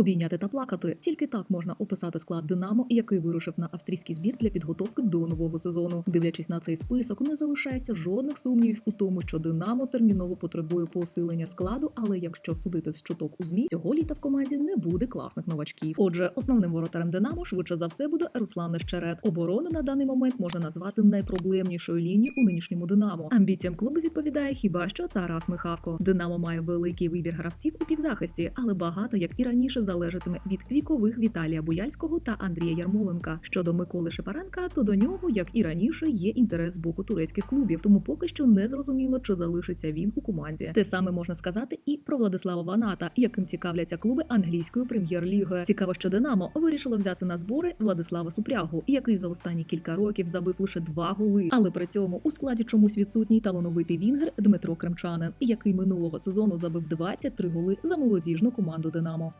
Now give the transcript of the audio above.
Обійняти та плакати. Тільки так можна описати склад Динамо, який вирушив на австрійський збір для підготовки до нового сезону. Дивлячись на цей список, не залишається жодних сумнівів у тому, що Динамо терміново потребує посилення складу. Але якщо судити з чуток у змі, цього літа в команді не буде класних новачків. Отже, основним воротарем Динамо швидше за все буде Руслан Нещерет. Оборону на даний момент можна назвати найпроблемнішою лінією у нинішньому Динамо. Амбіціям клубу відповідає хіба що Тарас Михавко. Динамо має великий вибір гравців у півзахисті, але багато як і раніше залежатиме від вікових Віталія Буяльського та Андрія Ярмоленка. Щодо Миколи Шепаренка, то до нього, як і раніше, є інтерес з боку турецьких клубів, тому поки що не зрозуміло, чи залишиться він у команді. Те саме можна сказати і про Владислава Ваната, яким цікавляться клуби англійської прем'єр-ліги. Цікаво, що Динамо вирішило взяти на збори Владислава Супрягу, який за останні кілька років забив лише два голи. Але при цьому у складі чомусь відсутній талановитий вінгер Дмитро Кремчанин, який минулого сезону забив 23 голи за молодіжну команду Динамо.